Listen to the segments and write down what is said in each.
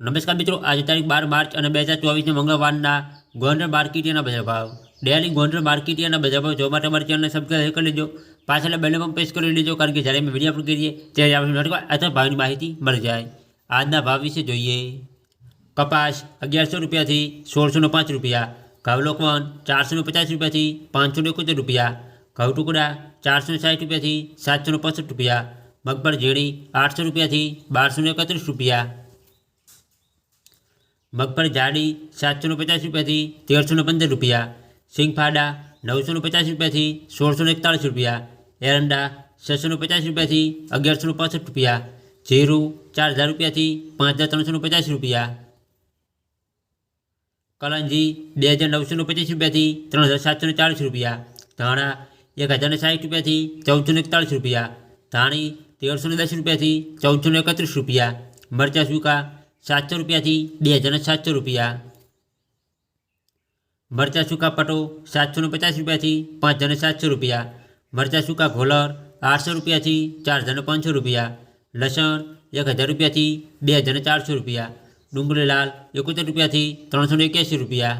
નમસ્કાર મિત્રો આજે તારીખ બાર માર્ચ અને બે હજાર ચોવીસને મંગળવારના ગોંડલ માર્કેટિયાના બજાર ભાવ ડેલી ગોંડલ માર્કેટિયાના બજાર ભાવ જોવા માટે અમારી ચેનલને સબસ્ક્રાઈબ કરી લેજો પાછળ બેલ પણ પ્રેસ કરી લેજો કારણ કે જ્યારે અમે વિડીયો અપલોડ કરીએ ત્યારે આપણે નોટિફાઈ અથવા ભાવની માહિતી મળી જાય આજના ભાવ વિશે જોઈએ કપાસ અગિયારસો રૂપિયાથી સોળસો પાંચ રૂપિયા ઘઉં લોકવન ચારસો પચાસ રૂપિયાથી પાંચસો એકોતેર રૂપિયા ઘઉં ટુકડા ચારસો સાઠ રૂપિયાથી સાતસો પંસઠ રૂપિયા મગફળ ઝીણી આઠસો રૂપિયાથી બારસો એકત્રીસ રૂપિયા મગફળી જાડી સાતસો પચાસ રૂપિયાથી તેરસો પંદર રૂપિયા સિંગફાડા નવસો પચાસ રૂપિયાથી સોળસો એકતાળીસ રૂપિયા એરંડા છસો પચાસ રૂપિયાથી અગિયારસો પાસઠ રૂપિયા જીરું ચાર હજાર રૂપિયાથી પાંચ હજાર ત્રણસો પચાસ રૂપિયા કલંજી બે હજાર નવસો પચીસ રૂપિયાથી ત્રણ હજાર સાતસો ચાલીસ રૂપિયા ધાણા એક હજાર સાઠ રૂપિયાથી ચૌદસો એકતાળીસ રૂપિયા ધાણી તેરસો દસ રૂપિયાથી ચૌદસો એકત્રીસ રૂપિયા મરચાં સૂકા સાતસો રૂપિયાથી બે હજાર સાતસો રૂપિયા મરચાં સૂકા પટો સાતસો પચાસ રૂપિયાથી પાંચ હજાર સાતસો રૂપિયા મરચાં સૂકા ઘોલર આઠસો રૂપિયાથી ચાર હજાર પાંચસો રૂપિયા લસણ એક હજાર રૂપિયાથી બે હજાર ચારસો રૂપિયા ડુંગળી લાલ એકોતેર રૂપિયાથી ત્રણસો એક્યાસી રૂપિયા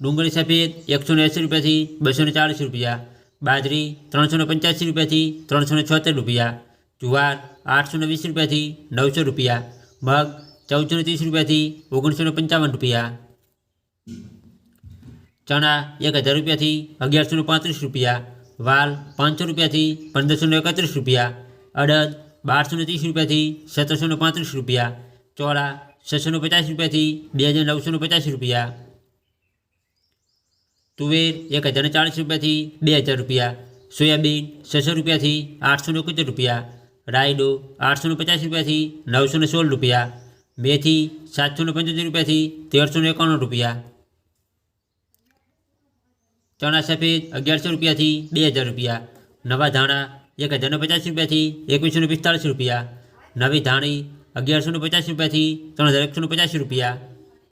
ડુંગળી સફેદ એકસો એંસી રૂપિયાથી બસો ચાલીસ રૂપિયા બાજરી ત્રણસો પંચ્યાસી રૂપિયાથી ત્રણસો છોતેર રૂપિયા જુવાર આઠસો વીસ રૂપિયાથી નવસો રૂપિયા મગ ચૌદસો ત્રીસ રૂપિયાથી ઓગણીસો પંચાવન રૂપિયા ચણા એક હજાર રૂપિયાથી અગિયારસો પાંત્રીસ રૂપિયા વાલ પાંચસો રૂપિયાથી પંદરસો એકત્રીસ રૂપિયા અડદ બારસો ત્રીસ રૂપિયાથી સત્તરસો પાંત્રીસ રૂપિયા ચોળા છસો પચાસ રૂપિયાથી બે હજાર નવસો પચાસ રૂપિયા તુવેર એક હજાર ચાળીસ રૂપિયાથી બે હજાર રૂપિયા સોયાબીન છસો રૂપિયાથી આઠસો એકોતેર રૂપિયા રાયડો આઠસો પચાસ રૂપિયાથી નવસો સોળ રૂપિયા મેથી સાતસો પંચોતેર રૂપિયાથી તેરસો એકાણું રૂપિયા ચણા સફેદ અગિયારસો રૂપિયાથી બે હજાર રૂપિયા નવા ધાણા એક હજાર પચાસ રૂપિયાથી એકવીસો પિસ્તાળીસ રૂપિયા નવી ધાણી અગિયારસો પચાસ રૂપિયાથી ત્રણ હજાર એકસો પચાસ રૂપિયા